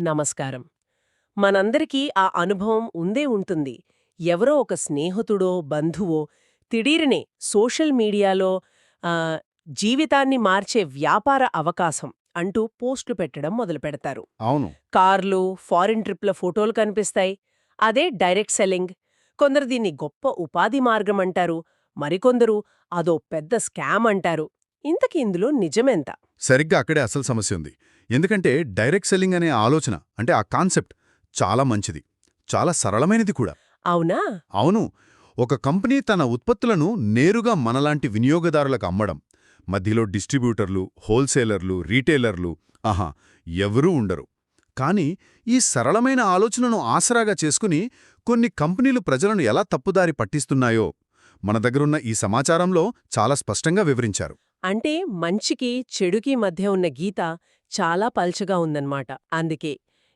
నమస్కారం. మనందరికీ ఆ అనుభవం ఉందే ఉంటుంది. ఎవరో ఒక స్నేహితుడో బంధువో తిడీరనే సోషల్ మీడియాలో జీవితాన్ని మార్చే వ్యాపార అవకాశం అంటూ పోస్టులు పెట్టడం మొదలుపెడతారు. అవును. కార్లు ఫారిన్ ట్రిప్ల ఫోటోలు కనిపిస్తాయి. అదే డైరెక్ట్ సెల్లింగ్. కొందరు దీన్ని గొప్ప ఉపాధి మార్గం అంటారు. మరికొందరు అదో పెద్ద స్కామ్ అంటారు. ఇంతకీ ఇందులో నిజమెంత? సరిగ్గా అక్కడే అసలు సమస్య ఉంది. ఎందుకంటే డైరెక్ట్ సెల్లింగ్ అనే ఆలోచన అంటే ఆ కాన్సెప్ట్ చాలా మంచిది చాలా సరళమైనది కూడా. అవునా? అవును ఒక కంపెనీ తన ఉత్పత్తులను నేరుగా మనలాంటి వినియోగదారులకు అమ్మడం మధ్యలో డిస్ట్రిబ్యూటర్లు హోల్సేలర్లు రీటైలర్లు ఆహా ఎవరూ ఉండరు. కానీ ఈ సరళమైన ఆలోచనను ఆసరాగా చేసుకుని కొన్ని కంపెనీలు ప్రజలను ఎలా తప్పుదారి పట్టిస్తున్నాయో మన దగ్గరున్న ఈ సమాచారంలో చాలా స్పష్టంగా వివరించారు. అంటే మంచికి చెడుకి మధ్య ఉన్న గీత చాలా పల్చగా ఉందన్నమాట. అందుకే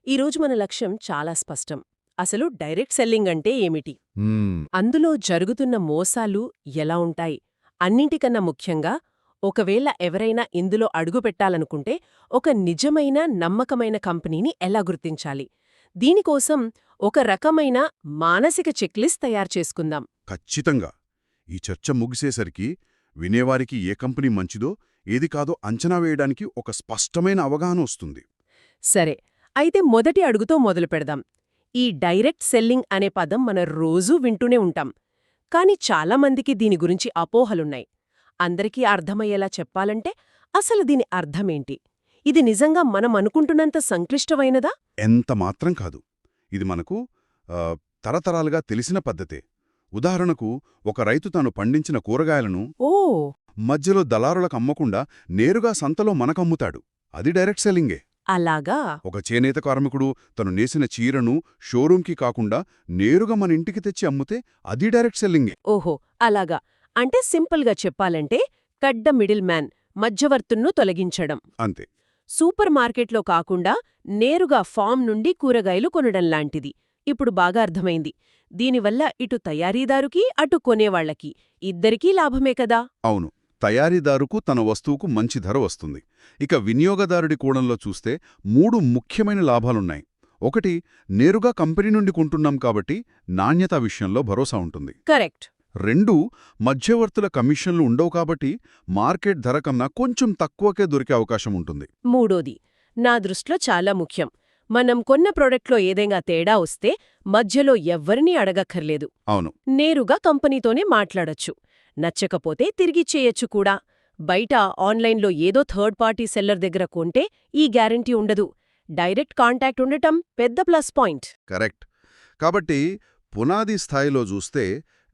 ఈరోజు మన లక్ష్యం చాలా స్పష్టం. అసలు డైరెక్ట్ సెల్లింగ్ అంటే ఏమిటి? అందులో జరుగుతున్న మోసాలు ఎలా ఉంటాయి? అన్నింటికన్నా ముఖ్యంగా ఒకవేళ ఎవరైనా ఇందులో అడుగుపెట్టాలనుకుంటే ఒక నిజమైన నమ్మకమైన కంపెనీని ఎలా గుర్తించాలి? దీనికోసం ఒక రకమైన మానసిక చెక్లిస్ట్ తయారు చేసుకుందాం. ఖచ్చితంగా. ఈ చర్చ ముగిసేసరికి వినేవారికి ఏ కంపెనీ మంచిదో ఏది కాదో అంచనా వేయడానికి ఒక స్పష్టమైన అవగాహన వస్తుంది. సరే అయితే మొదటి అడుగుతో మొదలు పెడదాం. ఈ డైరెక్ట్ సెల్లింగ్ అనే పదం మన రోజూ వింటూనే ఉంటాం. కాని చాలామందికి దీని గురించి అపోహలున్నాయి. అందరికీ అర్థమయ్యేలా చెప్పాలంటే అసలు దీని అర్థమేంటి? ఇది నిజంగా మనం అనుకుంటున్నంత సంక్లిష్టమైనదా? ఎంత మాత్రం కాదు. ఇది మనకు తరతరాలుగా తెలిసిన పద్ధతే. ఉదాహరణకు ఒక రైతు తాను పండించిన కూరగాయలను ఓ! మధ్యలో దళారులకు అమ్మకుండా నేరుగా సంతలో మనకమ్ముతాడు. అది డైరెక్ట్ సెల్లింగే. అలాగా? ఒక చేనేత కార్మికుడు తను నేసిన చీరను షోరూంకి కాకుండా నేరుగా మన ఇంటికి తెచ్చి అమ్ముతే అది డైరెక్ట్ సెల్లింగే. ఓహో! అలాగా. అంటే సింపుల్గా చెప్పాలంటే కడ్డ మిడిల్ మ్యాన్ మధ్యవర్తున్ను తొలగించడం. అంతే. సూపర్ మార్కెట్లో కాకుండా నేరుగా ఫామ్ నుండి కూరగాయలు కొనడం లాంటిది ఇప్పుడు బాగా అర్థమైంది. దీనివల్ల ఇటు తయారీదారుకి అటు కొనేవాళ్ళకి ఇద్దరికీ లాభమే కదా? అవును. తయారీదారుకు తన వస్తువుకు మంచి ధర వస్తుంది. ఇక వినియోగదారుడి కోణంలో చూస్తే మూడు ముఖ్యమైన లాభాలున్నాయి. ఒకటి నేరుగా కంపెనీ నుండి కొంటున్నాం కాబట్టి నాణ్యత విషయంలో భరోసా ఉంటుంది. కరెక్ట్. రెండు మధ్యవర్తుల కమిషన్లు ఉండవు కాబట్టి మార్కెట్ ధర కన్నా కొంచెం తక్కువకే దొరికే అవకాశం ఉంటుంది. మూడోది నా దృష్టిలో చాలా ముఖ్యం. మనం కొన్న ప్రొడక్ట్లో ఏదైనా తేడా వస్తే మధ్యలో ఎవ్వరినీ అడగక్కర్లేదు. అవును. నేరుగా కంపెనీతోనే మాట్లాడొచ్చు. నచ్చకపోతే తిరిగి చేయొచ్చు కూడా. బయట ఆన్లైన్లో ఏదో థర్డ్ పార్టీ సెల్లర్ దగ్గర కొంటే ఈ గ్యారంటీ ఉండదు. డైరెక్ట్ కాంటాక్ట్ ఉండటం పెద్ద ప్లస్ పాయింట్. కరెక్ట్. కాబట్టి పునాది స్థాయిలో చూస్తే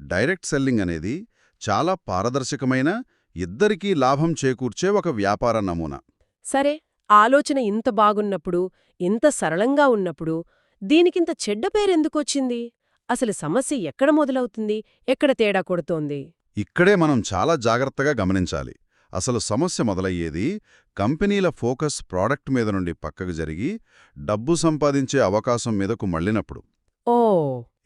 డైరెక్ట్ సెల్లింగ్ అనేది చాలా పారదర్శకమైన ఇద్దరికీ లాభం చేకూర్చే ఒక వ్యాపార నమూనా. సరే ఆలోచన ఇంత బాగున్నప్పుడు ఇంత సరళంగా ఉన్నప్పుడు దీనికింత చెడ్డ పేరెందుకొచ్చింది? అసలు సమస్య ఎక్కడ మొదలవుతుంది? ఎక్కడ తేడా కొడుతోంది? ఇక్కడే మనం చాలా జాగ్రత్తగా గమనించాలి. అసలు సమస్య మొదలయ్యేది కంపెనీల ఫోకస్ ప్రోడక్ట్ మీద నుండి పక్కకు జరిగి డబ్బు సంపాదించే అవకాశం మీదకు మళ్ళినప్పుడు. ఓ!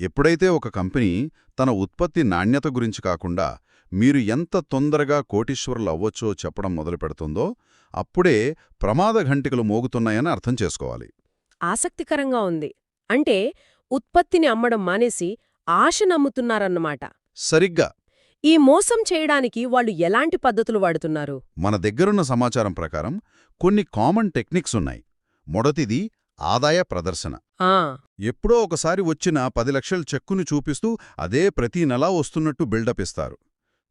ఎప్పుడైతే ఒక కంపెనీ తన ఉత్పత్తి నాణ్యత గురించి కాకుండా మీరు ఎంత తొందరగా కోటీశ్వరులు అవ్వచ్చో చెప్పడం మొదలుపెడుతుందో అప్పుడే ప్రమాద ఘంటికలు మోగుతున్నాయని అర్థం చేసుకోవాలి. ఆసక్తికరంగా ఉంది. అంటే ఉత్పత్తిని అమ్మడం మానేసి ఆశ నమ్ముతున్నారన్నమాట. సరిగ్గా. ఈ మోసం చేయడానికి వాళ్ళు ఎలాంటి పద్ధతులు వాడుతున్నారు? మన దగ్గరున్న సమాచారం ప్రకారం కొన్ని కామన్ టెక్నిక్స్ ఉన్నాయి. మొదటిది ఆదాయ ప్రదర్శన. ఆ. ఎప్పుడో ఒకసారి వచ్చిన పది లక్షల చెక్కును చూపిస్తూ అదే ప్రతి నెలా వస్తున్నట్టు బిల్డప్ ఇస్తారు.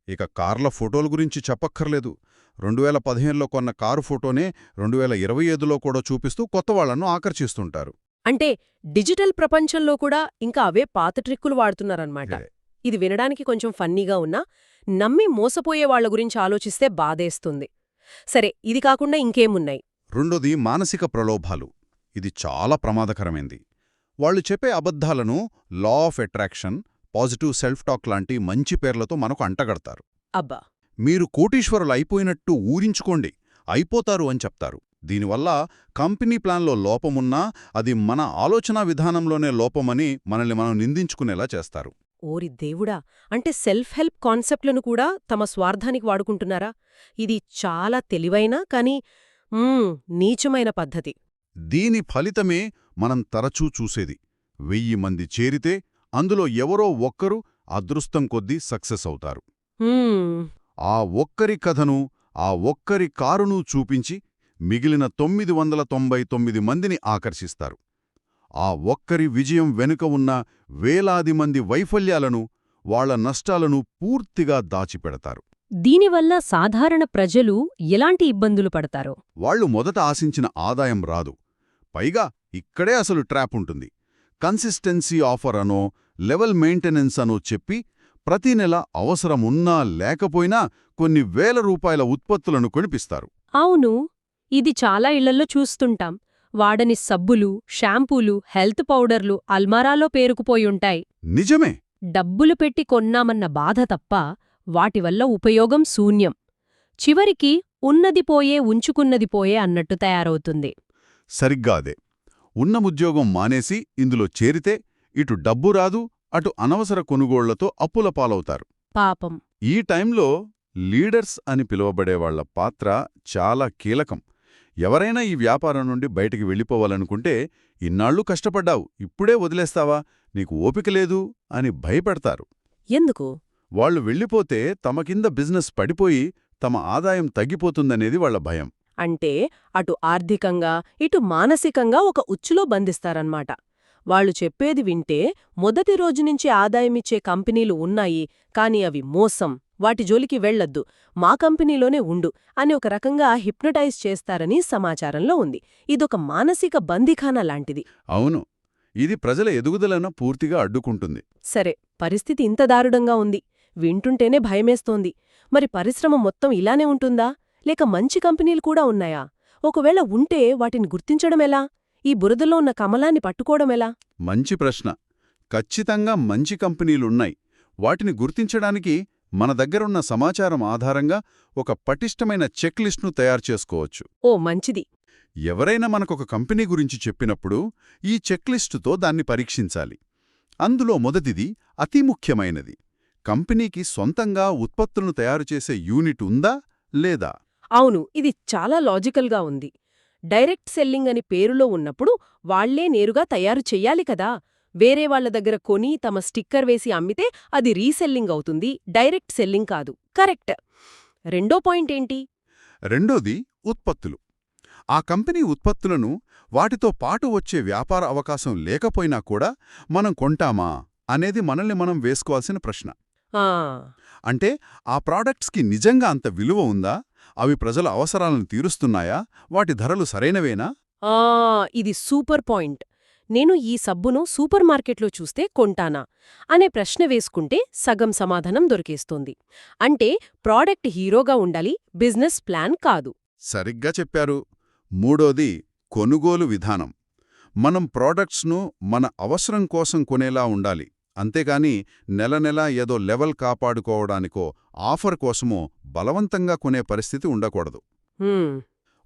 ఇక కార్ల ఫోటోల గురించి చెప్పక్కర్లేదు. రెండు వేల పదిహేనులో కొన్న కారు ఫోటోనే రెండు వేల ఇరవై ఐదులో కూడా చూపిస్తూ కొత్త వాళ్ళను ఆకర్షిస్తుంటారు. అంటే డిజిటల్ ప్రపంచంలో కూడా ఇంకా అవే పాత ట్రిక్కులు వాడుతున్నారన్నమాట. ఇది. వినడానికి కొంచెం ఫన్నీగా ఉన్నా నమ్మి మోసపోయే వాళ్ళ గురించి ఆలోచిస్తే బాధేస్తుంది. సరే ఇది కాకుండా ఇంకేమున్నాయి? రెండోది మానసిక ప్రలోభాలు. ఇది చాలా ప్రమాదకరమైంది. వాళ్ళు చెప్పే అబద్ధాలను law of attraction positive self talk లాంటి మంచి పేర్లతో మనకు అంటగడతారు. అబ్బా! మీరు కోటీశ్వరులు అయిపోయినట్టు ఊరించుకోండి అయిపోతారు అని చెప్తారు. దీనివల్ల కంపెనీ ప్లాన్లో లోపమున్నా అది మన ఆలోచనా విధానంలోనే లోపమని మనల్ని మనం నిందించుకునేలా చేస్తారు. ఓరి దేవుడా! అంటే సెల్ఫ్ హెల్ప్ కాన్సెప్ట్లను కూడా తమ స్వార్థానికి వాడుకుంటున్నారా? ఇది చాలా తెలివైన కానీ నీచమైన పద్ధతి. దీని ఫలితమే మనం తరచూ చూసేది. వెయ్యి మంది చేరితే అందులో ఎవరో ఒక్కరు అదృష్టం కొద్దీ సక్సెస్ అవుతారు. ఆ ఒక్కరి కథను ఆ ఒక్కరి కారును చూపించి మిగిలిన తొమ్మిది వందల తొంభై తొమ్మిది మందిని ఆకర్షిస్తారు. ఆ ఒక్కరి విజయం వెనుక ఉన్న వేలాది మంది వైఫల్యాలను వాళ్ళ నష్టాలను పూర్తిగా దాచిపెడతారు. దీనివల్ల సాధారణ ప్రజలు ఎలాంటి ఇబ్బందులు పడతారో? వాళ్ళు మొదట ఆశించిన ఆదాయం రాదు. పైగా ఇక్కడే అసలు ట్రాప్ ఉంటుంది. కన్సిస్టెన్సీ ఆఫర్ అనో లెవెల్ మెయింటెనెన్స్ అనో చెప్పి ప్రతి నెల అవసరమున్నా లేకపోయినా కొన్ని వేల రూపాయల ఉత్పత్తులను కొనిపిస్తారు. అవును ఇది చాలా ఇళ్ళల్లో చూస్తుంటాం. వాడని సబ్బులు షాంపూలు హెల్త్ పౌడర్లు అల్మారాలో పేరుకుపోయుంటాయి నిజమే! డబ్బులు పెట్టి కొన్నామన్న బాధ తప్ప వాటివల్ల ఉపయోగం శూన్యం. చివరికి ఉన్నది పోయే ఉంచుకున్నది పోయే అన్నట్టు తయారవుతుంది. సరిగ్గా అదే. ఉన్న ఉద్యోగం మానేసి ఇందులో చేరితే ఇటు డబ్బు రాదు అటు అనవసర కొనుగోళ్ళతో అప్పుల పాలవుతారు. పాపం. ఈ టైంలో లీడర్స్ అని పిలువబడే వాళ్ళ పాత్ర చాలా కీలకం. ఎవరైనా ఈ వ్యాపారం నుండి బయటికి వెళ్ళిపోవాలనుకుంటే ఇన్నాళ్ళు కష్టపడ్డావు ఇప్పుడే వదిలేస్తావా? నీకు ఓపిక లేదు అని భయపెడతారు. ఎందుకు? వాళ్ళు వెళ్ళిపోతే తమ కింద బిజినెస్ పడిపోయి తమ ఆదాయం తగ్గిపోతుందనేది వాళ్ళ భయం. అంటే అటు ఆర్థికంగా ఇటు మానసికంగా ఒక ఉచ్చులో బంధిస్తారన్నమాట. వాళ్ళు చెప్పేది వింటే మొదటి రోజు నుంచి ఆదాయమిచ్చే కంపెనీలు ఉన్నాయి కాని అవి మోసం. వాటి జోలికి వెళ్ళొద్దు మా కంపెనీలోనే ఉండు అని ఒక రకంగా హిప్నటైజ్ చేస్తారని సమాచారంలో ఉంది. ఇదొక మానసిక బందిఖానా లాంటిది. అవును. ఇది ప్రజల ఎదుగుదలను పూర్తిగా అడ్డుకుంటుంది. సరే పరిస్థితి ఇంత దారుణంగా ఉంది. వింటుంటేనే భయమేస్తోంది. మరి పరిశ్రమ మొత్తం ఇలానే ఉంటుందా? లేక మంచి కంపెనీలు కూడా ఉన్నాయా? ఒకవేళ ఉంటే వాటిని గుర్తించడమెలా ఈ బురదలో ఉన్న కమలాన్ని పట్టుకోవడమెలా మంచి ప్రశ్న. ఖచ్చితంగా మంచి కంపెనీలున్నాయి. వాటిని గుర్తించడానికి మన దగ్గరున్న సమాచారం ఆధారంగా ఒక పటిష్టమైన చెక్ లిస్ట్ను తయారు చేసుకోవచ్చు. ఓ మంచిది. ఎవరైనా మనకొక కంపెనీ గురించి చెప్పినప్పుడు ఈ చెక్ లిస్టుతో దాన్ని పరీక్షించాలి. అందులో మొదటిది అతి ముఖ్యమైనది. కంపెనీకి సొంతంగా ఉత్పత్తులను తయారు చేసే యూనిట్ ఉందా లేదా? అవును ఇది చాలా లాజికల్గా ఉంది. డైరెక్ట్ సెల్లింగ్ అని పేరులో ఉన్నప్పుడు వాళ్ళే నేరుగా తయారు చెయ్యాలి కదా. వేరే వాళ్ళ దగ్గర కొని తమ స్టిక్కర్ వేసి అమ్మితే అది రీసెల్లింగ్ అవుతుంది. డైరెక్ట్ సెల్లింగ్ కాదు. కరెక్ట్. రెండో పాయింట్ ఏంటి? రెండోది ఉత్పత్తులు. ఆ కంపెనీ ఉత్పత్తులను వాటితో పాటు వచ్చే వ్యాపార అవకాశం లేకపోయినా కూడా మనం కొంటామా అనేది మనల్ని మనం వేసుకోవాల్సిన ప్రశ్న. అంటే ఆ ప్రాడక్ట్స్కి నిజంగా అంత విలువ ఉందా? అవి ప్రజల అవసరాలను తీరుస్తున్నాయా? వాటి ధరలు సరైనవేనా? ఆ ఇది సూపర్ పాయింట్. నేను ఈ సబ్బును సూపర్ మార్కెట్లో చూస్తే కొంటానా? అనే ప్రశ్న వేసుకుంటే సగం సమాధానం దొరికేస్తోంది. అంటే ప్రాడక్ట్ హీరోగా ఉండాలి బిజినెస్ ప్లాన్ కాదు. సరిగ్గా చెప్పారు. మూడోది కొనుగోలు విధానం. మనం ప్రోడక్ట్స్ను మన అవసరం కోసం కొనేలా ఉండాలి. అంతేగాని నెల నెల ఏదో లెవెల్ కాపాడుకోవడానికో ఆఫర్ కోసమో బలవంతంగా కొనే పరిస్థితి ఉండకూడదు.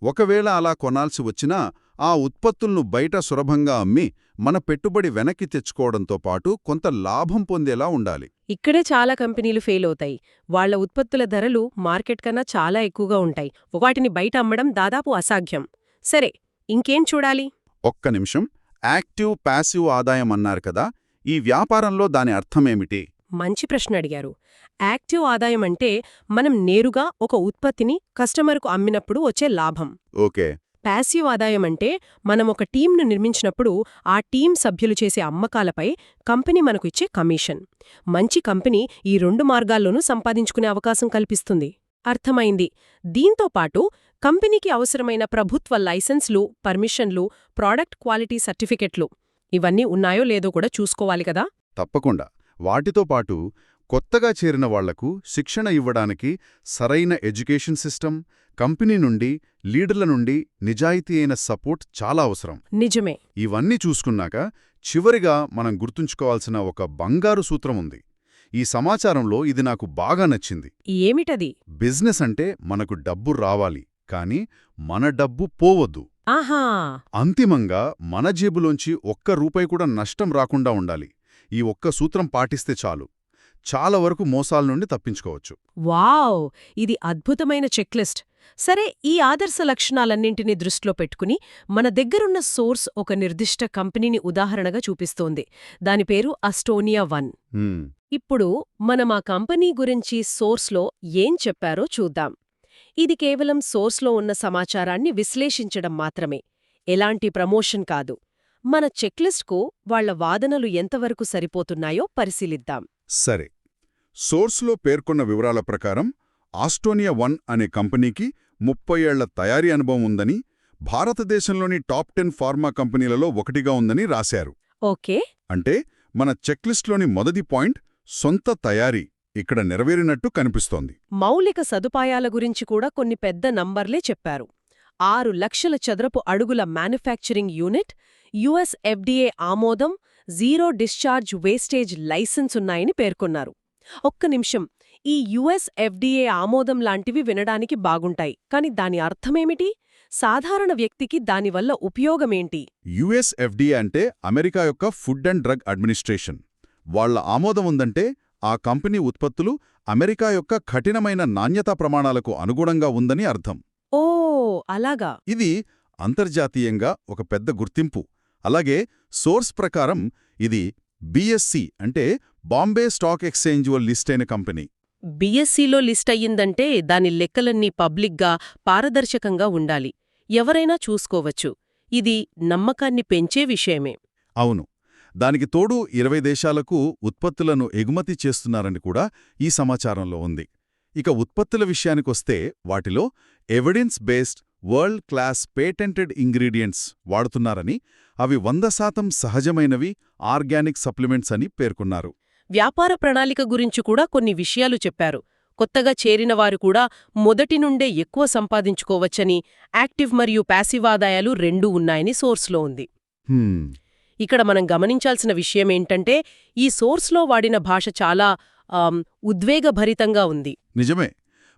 ఒకవేళ అలా కొనాల్సి వచ్చినా ఆ ఉత్పత్తులను బయట సులభంగా అమ్మి మన పెట్టుబడి వెనక్కి తెచ్చుకోవడంతో పాటు కొంత లాభం పొందేలా ఉండాలి. ఇక్కడే చాలా కంపెనీలు ఫెయిల్ అవుతాయి. వాళ్ళ ఉత్పత్తుల ధరలు మార్కెట్ కన్నా చాలా ఎక్కువగా ఉంటాయి. వాటిని బయట అమ్మడం దాదాపు అసాధ్యం. సరే ఇంకేం చూడాలి? ఒక్క నిమిషం. యాక్టివ్ ప్యాసివ్ ఆదాయం అన్నారు కదా ఈ వ్యాపారంలో దాని అర్థమేమిటి? మంచి ప్రశ్న అడిగారు. యాక్టివ్ ఆదాయం అంటే మనం నేరుగా ఒక ఉత్పత్తిని కస్టమర్కు అమ్మినప్పుడు వచ్చే లాభం. ఓకే. ప్యాసివ్ ఆదాయం అంటే మనం ఒక టీంను నిర్మించినప్పుడు ఆ టీం సభ్యులు చేసే అమ్మకాలపై కంపెనీ మనకు ఇచ్చే కమిషన్. మంచి కంపెనీ ఈ రెండు మార్గాల్లోనూ సంపాదించుకునే అవకాశం కల్పిస్తుంది. అర్థమైంది. దీంతో పాటు కంపెనీకి అవసరమైన ప్రభుత్వ లైసెన్స్లు పర్మిషన్లు ప్రాడక్ట్ క్వాలిటీ సర్టిఫికెట్లు ఇవన్నీ ఉన్నాయో లేదో కూడా చూసుకోవాలి కదా? తప్పకుండా. వాటితో పాటు కొత్తగా చేరిన వాళ్ళకు శిక్షణ ఇవ్వడానికి సరైన ఎడ్యుకేషన్ సిస్టమ్ కంపెనీ నుండి లీడర్ల నుండి నిజాయితీ అయిన సపోర్ట్ చాలా అవసరం. నిజమే. ఇవన్నీ చూసుకున్నాక చివరిగా మనం గుర్తుంచుకోవాల్సిన ఒక బంగారు సూత్రం ఉంది. ఈ సమాచారంలో ఇది నాకు బాగా నచ్చింది. ఏమిటది? బిజినెస్ అంటే మనకు డబ్బు రావాలి. కానీ మన డబ్బు పోవద్దు. ఆహా! అంతిమంగా మన జేబులోంచి ఒక్క రూపాయి కూడా నష్టం రాకుండా ఉండాలి. ఈ ఒక్క సూత్రం పాటిస్తే చాలు. చాలా వరకు మోసాల నుండి తప్పించుకోవచ్చు. వావ్! ఇది అద్భుతమైన చెక్లిస్ట్. సరే ఈ ఆదర్శ లక్షణాలన్నింటినీ దృష్టిలో పెట్టుకుని మన దగ్గరున్న సోర్స్ ఒక నిర్దిష్ట కంపెనీని ఉదాహరణగా చూపిస్తోంది. దాని పేరు అస్టోనియా వన్. ఇప్పుడు మనం ఆ కంపెనీ గురించి సోర్స్లో ఏం చెప్పారో చూద్దాం. ఇది కేవలం సోర్స్లో ఉన్న సమాచారాన్ని విశ్లేషించడం మాత్రమే. ఎలాంటి ప్రమోషన్ కాదు. మన చెక్లిస్ట్కు వాళ్ళ వాదనలు ఎంతవరకు సరిపోతున్నాయో పరిశీలిద్దాం. సరే. సోర్స్లో పేర్కొన్న వివరాల ప్రకారం ఆస్టోనియా వన్ అనే కంపెనీకి ముప్పై ఏళ్ళ తయారీ అనుభవం ఉందని భారతదేశంలోని టాప్ టెన్ ఫార్మా కంపెనీలలో ఒకటిగా ఉందని రాశారు. ఓకే. అంటే మన చెక్లిస్ట్లోని మొదటి పాయింట్ సొంత తయారీ. ఇక్కడ నెరవేరినట్టు కనిపిస్తోంది. మౌలిక సదుపాయాల గురించి కూడా కొన్ని పెద్ద నంబర్లే చెప్పారు. ఆరు లక్షల చదరపు అడుగుల మ్యానుఫ్యాక్చరింగ్ యూనిట్ యుఎస్ ఎఫ్డీఏ ఆమోదం జీరో డిశ్చార్జ్ వేస్టేజ్ లైసెన్స్ ఉన్నాయని పేర్కొన్నారు. ఒక్క నిమిషం ఈ యుఎస్ ఎఫ్డీఏ ఆమోదం లాంటివి వినడానికి బాగుంటాయి కాని దాని అర్థమేమిటి? సాధారణ వ్యక్తికి దానివల్ల ఉపయోగమేంటి? యుఎస్ ఎఫ్డీఏ అంటే అమెరికా యొక్క ఫుడ్ అండ్ డ్రగ్ అడ్మినిస్ట్రేషన్. వాళ్ళ ఆమోదం ఉందంటే ఆ కంపెనీ ఉత్పత్తులు అమెరికా యొక్క కఠినమైన నాణ్యతా ప్రమాణాలకు అనుగుణంగా ఉందని అర్థం. ఓ అలాగా. ఇది అంతర్జాతీయంగా ఒక పెద్ద గుర్తింపు. అలాగే సోర్స్ ప్రకారం ఇది బిఎస్సి అంటే బాంబే స్టాక్ ఎక్స్చేంజ్ లిస్ట్ అయిన కంపెనీ. బిఎస్సిలో లిస్ట్ అయ్యిందంటే దాని లెక్కలన్నీ పబ్లిక్గా పారదర్శకంగా ఉండాలి. ఎవరైనా చూసుకోవచ్చు. ఇది నమ్మకాన్ని పెంచే విషయమే. అవును. దానికి తోడు ఇరవై దేశాలకు ఉత్పత్తులను ఎగుమతి చేస్తున్నారని కూడా ఈ సమాచారంలో ఉంది. ఇక ఉత్పత్తుల విషయానికొస్తే వాటిలో evidence based world class patented ingredients వాడుతున్నారని అవి వంద శాతం సహజమైనవి ఆర్గానిక్ సప్లిమెంట్స్ అని పేర్కొన్నారు. వ్యాపార ప్రణాళిక గురించి కూడా కొన్ని విషయాలు చెప్పారు. కొత్తగా చేరిన వారు కూడా మొదటి నుండే ఎక్కువ సంపాదించుకోవచ్చని యాక్టివ్ మరియు ప్యాసివ్ ఆదాయాలు రెండూ ఉన్నాయని సోర్స్లో ఉంది. ఇక్కడ మనం గమనించాల్సిన విషయమేంటంటే ఈ సోర్స్లో వాడిన భాష చాలా ఉద్వేగభరితంగా ఉంది. నిజమే.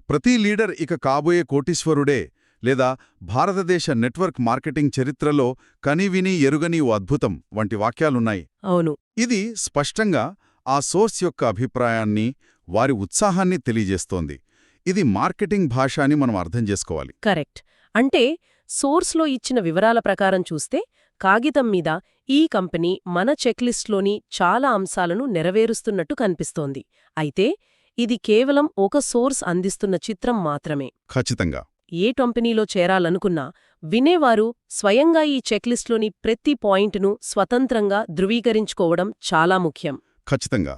ప్రతి లీడర్ ఇక కాబోయే కోటీశ్వరుడే లేదా భారతదేశ నెట్వర్క్ మార్కెటింగ్ చరిత్రలో కనివిని ఎరుగని ఓ అద్భుతం వంటి వాక్యాలున్నాయి. అవును. ఇది స్పష్టంగా ఆ సోర్స్ యొక్క అభిప్రాయాన్ని వారి ఉత్సాహాన్ని తెలియజేస్తోంది. ఇది మార్కెటింగ్ భాష అని మనం అర్థం చేసుకోవాలి. కరెక్ట్. అంటే సోర్స్లో ఇచ్చిన వివరాల ప్రకారం చూస్తే కాగితం మీద ఈ కంపెనీ మన చెక్లిస్ట్లోని చాలా అంశాలను నెరవేరుస్తున్నట్టు కనిపిస్తోంది. అయితే ఇది కేవలం ఒక సోర్స్ అందిస్తున్న చిత్రం మాత్రమే. ఖచ్చితంగా. ఏ కంపెనీలో చేరాలనుకున్నా వినేవారు స్వయంగా ఈ చెక్లిస్ట్లోని ప్రతి పాయింట్ను స్వతంత్రంగా ధృవీకరించుకోవడం చాలా ముఖ్యం. ఖచ్చితంగా.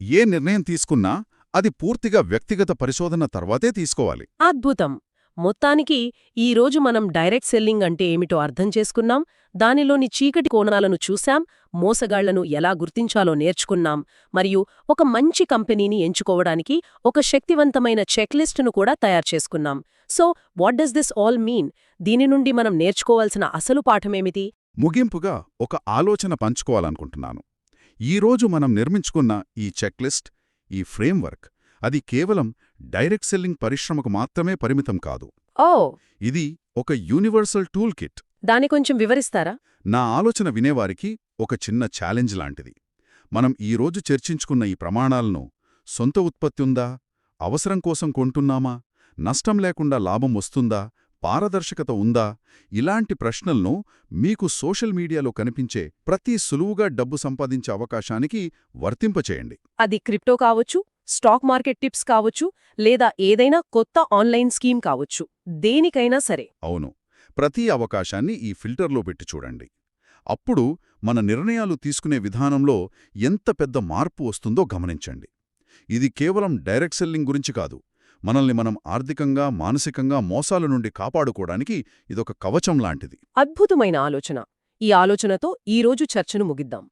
ఏ నిర్ణయం తీసుకున్నా అది పూర్తిగా వ్యక్తిగత పరిశోధన తర్వాతే తీసుకోవాలి. అద్భుతం! మొత్తానికి ఈ రోజు మనం డైరెక్ట్ సెల్లింగ్ అంటే ఏమిటో అర్థం చేసుకున్నాం దానిలోని చీకటి కోణాలను చూశాం మోసగాళ్ళను ఎలా గుర్తించాలో నేర్చుకున్నాం మరియు ఒక మంచి కంపెనీని ఎంచుకోవడానికి ఒక శక్తివంతమైన చెక్లిస్టును కూడా తయారు చేసుకున్నాం. So what does this all mean? దీని నుండి మనం నేర్చుకోవాల్సిన అసలు పాఠమేమిటి? ముగింపుగా ఒక ఆలోచన పంచుకోవాలనుకుంటున్నాను. ఈరోజు మనం నిర్మించుకున్న ఈ చెక్లిస్ట్ ఈ ఫ్రేమ్వర్క్ అది కేవలం డైరెక్ట్ సెల్లింగ్ పరిశ్రమకు మాత్రమే పరిమితం కాదు. ఓ! ఇది ఒక యూనివర్సల్ టూల్ కిట్. దాని కొంచెం వివరిస్తారా? నా ఆలోచన వినేవారికి ఒక చిన్న ఛాలెంజ్ లాంటిది. మనం ఈరోజు చర్చించుకున్న ఈ ప్రమాణాలను సొంత ఉత్పత్తి ఉందా? అవసరం కోసం కొంటున్నామా? నష్టం లేకుండా లాభం వస్తుందా? పారదర్శకత ఉందా? ఇలాంటి ప్రశ్నలను మీకు సోషల్ మీడియాలో కనిపించే ప్రతి సులువుగా డబ్బు సంపాదించే అవకాశానికి వర్తింపచేయండి. అది క్రిప్టో కావచ్చు స్టాక్ మార్కెట్ టిప్స్ కావచ్చు లేదా ఏదైనా కొత్త ఆన్లైన్ స్కీమ్ కావచ్చు. దేనికైనా సరే. అవును. ప్రతి అవకాశాన్ని ఈ ఫిల్టర్లో పెట్టి చూడండి. అప్పుడు మన నిర్ణయాలు తీసుకునే విధానంలో ఎంత పెద్ద మార్పు వస్తుందో గమనించండి. ఇది కేవలం డైరెక్ట్ సెల్లింగ్ గురించి కాదు. మనల్ని మనం ఆర్థికంగా మానసికంగా మోసాల నుండి కాపాడుకోవడానికి ఇదొక కవచం లాంటిది. అద్భుతమైన ఆలోచన. ఈ ఆలోచనతో ఈరోజు చర్చను ముగిద్దాం.